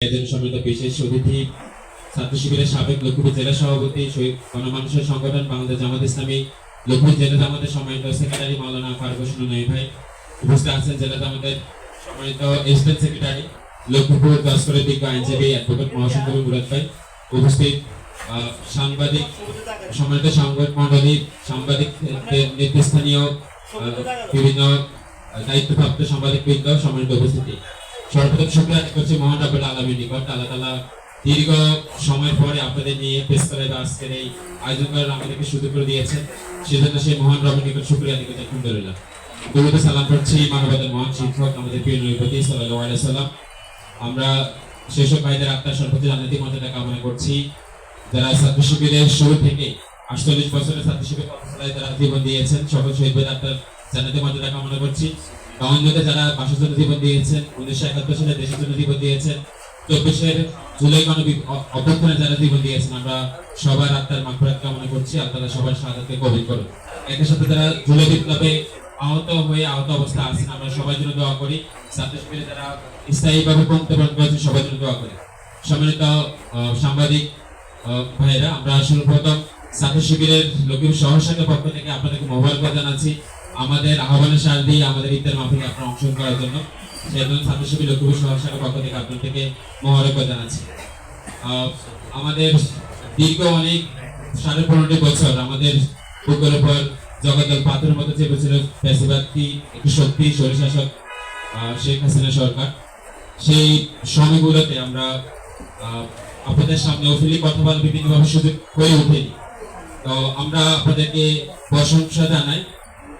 একজন সম্মিলিত বিশেষ অতিথি ছাত্র শিবিরের সাবেক লক্ষ্মীপুর জেলা সভাপতি শহীদ গণমানুষের সংগঠন বাংলাদেশ জামাত ইসলামী, লক্ষ্মীপুর জেলা জামাতের সম্মানিত সেক্রেটারি মাওলানা ফারুক হোসেন নই ভাই, উপস্থিত আছেন জেলা জামাতের সম্মানিত এসিস্ট্যান্ট সেক্রেটারি লক্ষ্মীপুর দশকরের দিক আইনজীবী অ্যাডভোকেট মহাসন্তর মুরাদ ভাই, উপস্থিত সাংবাদিক, সম্মানিত সাংবাদিক মন্ডলী সাংবাদিক নেতৃস্থানীয় বিভিন্ন দায়িত্বপ্রাপ্ত সাংবাদিক বৃন্দ সম্মানিত উপস্থিতি। সর্বপ্রথম শুক্রিয়া করছি মহান রাব্বুল আলামিন নিকট। আল্লাহ তাআলা দীর্ঘ সময় পরে আপনাদের নিয়ে পেশ করে আজকের এই আয়োজন করার আমাদেরকে সুযোগ করে দিয়েছেন। সেজন্য সেই মহান রবের নিকট শুক্রিয়া করছি, আলহামদুলিল্লাহ। দুরুদ সালাম করছি মানবতার মহান শিক্ষক, আমাদের প্রিয় নবী সাল্লাল্লাহু আলাইহি সাল্লাম আমরা সেসব ভাইদের আত্মার সর্বোচ্চ জান্নাতি মর্যাদা কামনা করছি। যারা ছাত্র শিবিরের শুরু থেকে আটচল্লিশ বছরের ছাত্র শিবির যারা জীবন দিয়েছেন, সকল শহীদ ভাইদের আত্মার জান্নাতি মর্যাদা কামনা করছি। অন্যতে যারা বাসের জন্য জীবন দিয়েছেন, উনিশশো একাত্তর সালে দেশের জন্য জীবন দিয়েছেন চব্বিশের জুলাই গণ অভ্যর্থনে যারা জীবন দিয়েছেন, আমরা সবার আত্মার মাগফিরাত কামনা করছি। আল্লাহ সবার সাদাতকে কবুল করুন। একই সাথে যারা জুলাই বিপ্লবে আহত হয়ে আহত অবস্থা আছেন, আমরা সবার জন্য দোয়া করি। ছাত্র শিবিরে যারা স্থায়ীভাবে পঙ্ক্তবরণ করেছেন, সবার জন্য দোয়া করি। সম্মানিত সাংবাদিক ভাইরা আমরা সর্বপ্রথম ছাত্র শিবিরের লক্ষ্মীপুর শহর পক্ষ থেকে আপনাদেরকে মোবারকবাদ জানাচ্ছি। আমাদের আহ্বানের সার দিয়ে আমাদের ইত্যার মাফিকে আপনারা অংশগ্রহণ করার জন্য সেই জন্য ছাত্র শিবির লক্ষ্মীপুর শহর শাখার পক্ষ থেকে আপনাদেরকে মোবারকবাদ জানাচ্ছি। আহ, আমাদের দীর্ঘ অনেক সাড়ে পনেরোটি বছর আমাদের বুকের উপর জগদ্দল পাথরের মতো চেপেছিল ফ্যাসিবাদী একটি শক্তি আহ, শেখ হাসিনা সরকার। সেই সময়গুলোতে আমরা আপনাদের সামনে অফিলি কথা বলার বিভিন্নভাবে সুযোগ হয়ে ওঠেনি। তো আমরা আপনাদেরকে প্রশংসা জানাই।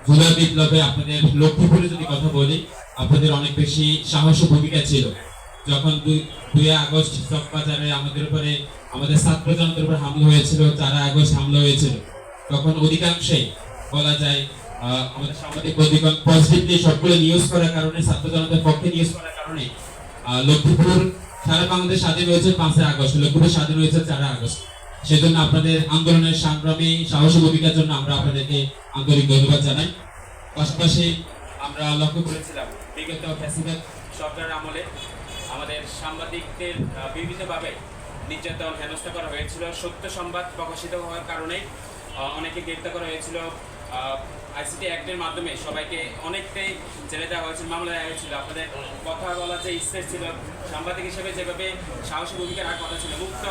জুলাই বিপ্লবে আপনাদের লক্ষ্মীপুরে যদি কথা বলি, আপনাদের অনেক বেশি সাহস ভূমিকা ছিল। যখন দুই আগস্ট চকবাজারে আমাদের উপরে আমাদের ছাত্র জনতার উপর হামলা হয়েছিল, চারা আগস্ট হামলা হয়েছিল। তখন অধিকাংশই বলা যায় আমাদের সাংবাদিক অধিকাংশ পজিটিভলি সবগুলো নিউজ করার কারণে ছাত্র জনতার পক্ষে নিউজ করার কারণে লক্ষ্মীপুর সারা বাংলাদেশ স্বাধীন হয়েছে পাঁচই আগস্ট, লক্ষ্মীপুর স্বাধীন হয়েছে চারা আগস্ট। সেজন্য আপনাদের আন্দোলনের সংগ্রামী সাহসী ভূমিকার জন্য আমরা আপনাদেরকে আন্তরিক ধন্যবাদ জানাই। পাশাপাশি আমরা লক্ষ্য করেছিলাম, বিগত ফ্যাসিবাদ সরকারের আমলে আমাদের সাংবাদিকদের বিভিন্নভাবে নির্যাতন হেনস্থা করা হয়েছিল। সত্য সংবাদ প্রকাশিত হওয়ার কারণে অনেকে গ্রেপ্তার করা হয়েছিল। আইসিটি অ্যাক্টের মাধ্যমে সবাইকে অনেকটাই জেলে দেওয়া হয়েছিল, মামলা দেওয়া হয়েছিল। আপনাদের কথা বলার যে স্পেস ছিল, সাংবাদিক হিসেবে যেভাবে সাহসী ভূমিকা রাখার কথা ছিল, মুক্ত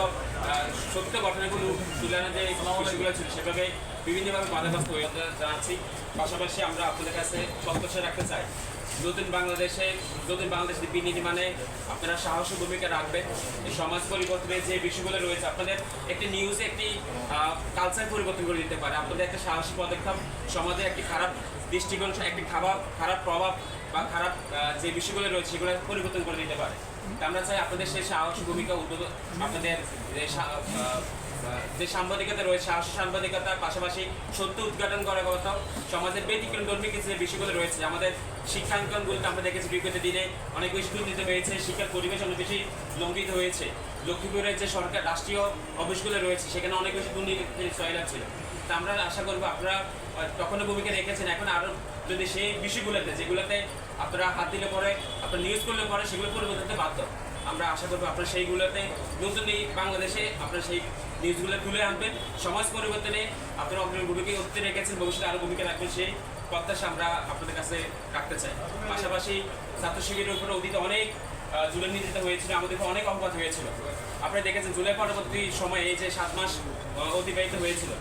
সত্য ঘটনাগুলো তুলে আনার যে বিষয়গুলো ছিল, সেভাবে বিভিন্নভাবে বাধাগ্রস্ত হয়ে জানাচ্ছি। পাশাপাশি আমরা আপনাদের কাছে প্রত্যাশা রাখতে চাই। নতুন বাংলাদেশে নতুন বাংলাদেশের বিনীতি মানে আপনারা সাহসী ভূমিকা রাখবেন। এই সমাজ পরিবর্তনের যে বিষয়গুলো রয়েছে, আপনাদের একটি নিউজে একটি কালচার পরিবর্তন করে দিতে পারে। আপনাদের একটা সাহসী পদক্ষেপ, সমাজে একটি খারাপ দৃষ্টিকোণ, একটি খাবার খারাপ প্রভাব বা খারাপ যে বিষয়গুলো রয়েছে, সেগুলো পরিবর্তন করে দিতে পারে। আমরা চাই আপনাদের সেই সাহসী ভূমিকা উদ্যোগ আপনাদের যে সাংবাদিকতা রয়েছে সাহসী সাংবাদিকতার পাশাপাশি সত্য উদ্ঘাটন করার কথা সমাজের ব্যতিক্রম ধর্মী কিছু বিষয়গুলো রয়েছে। আমাদের শিক্ষাঙ্কনগুলোতে আমরা দেখেছি বিগত দিনে অনেক বেশি দুর্নীতি হয়েছে, শিক্ষার পরিবেশ অনেক বেশি লঙ্ঘিত হয়েছে। লক্ষ্মীপুরের যে সরকার রাষ্ট্রীয় অফিসগুলো রয়েছে, সেখানে অনেক বেশি দুর্নীতির সয়লা ছিল। তা আমরা আশা করব আপনারা তখনও ভূমিকা রেখেছেন, এখন আরও যদি সেই বিষয়গুলোতে, যেগুলোতে আপনারা হাত দিলে পরে, আপনার নিউজ করলে পরে, সেগুলো পরিবর্তন বাধ্য। আমরা আশা করব আপনারা সেইগুলোতে, নতুন এই বাংলাদেশে আপনারা সেই নিউজগুলো তুলে আনবেন। সমাজ পরিবর্তনে আপনারা অগ্রণী ভূমিকা অতীতে রেখেছেন, ভবিষ্যতে আরও ভূমিকা রাখবেন, সেই প্রত্যাশা আমরা আপনাদের কাছে রাখতে চাই। পাশাপাশি ছাত্র শিবিরের উপরে অতীতে অনেক জুলের জুলাই নির্যাতিত হয়েছিল আমাদের অনেক অপবাদ হয়েছিল। আপনারা দেখেছেন, জুলাই পরবর্তী সময়ে এই যে সাত মাস অতিবাহিত হয়েছিল।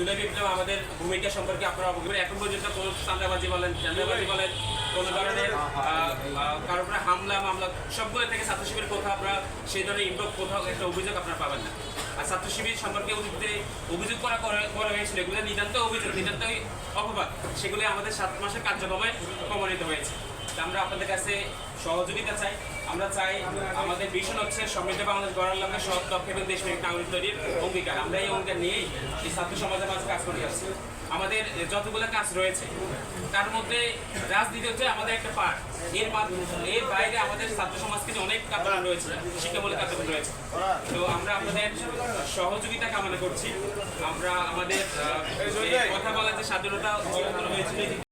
জুলাই বিপ্লব আমাদের ভূমিকা সম্পর্কে আপনারা অবগত। এখন পর্যন্ত কোনো চাঁদাবাজি বলেন চাঁদাবাজি বলেন কোনো ধরনের আহ, আহ, কারোর উপরে হামলা মামলা সবগুলো থেকে ছাত্র শিবির কোথাও আপনারা সেই ধরনের ইনভলভ কোথাও একটা অভিযোগ আপনারা পাবেন না। আর ছাত্র শিবির সম্পর্কে অতীতে অভিযোগ করা করা হয়েছিল। এগুলো নিতান্ত অভিযোগ নিতান্ত অপবাদ। সেগুলো আমাদের সাত মাসের কার্যক্রমে প্রমাণিত হয়েছে। আমরা আপনাদের কাছে সহযোগিতা চাই। আমরা চাই আমাদের ভীষণ হচ্ছে সমৃদ্ধ বাংলাদেশ গড়ার লক্ষ্যে সৎ, দক্ষ, এবং দেশপ্রেমিক নাগরিক তৈরির অঙ্গীকার। আমরা এই অঙ্গীকার নিয়েই এই ছাত্র সমাজের মাঝে কাজ করে যাচ্ছি। আমাদের যতগুলো কাজ রয়েছে, তার মধ্যে রাজনীতি হচ্ছে আমাদের একটা পার্ট এর মাধ্যমে এর বাইরে আমাদের ছাত্র সমাজকে অনেক কার্যক্রম রয়েছে, শিক্ষামূলক কার্যক্রম রয়েছে। তো আমরা আপনাদের সহযোগিতা কামনা করছি। আমরা আমাদের কথা বলার যে স্বাধীনতা হয়েছিল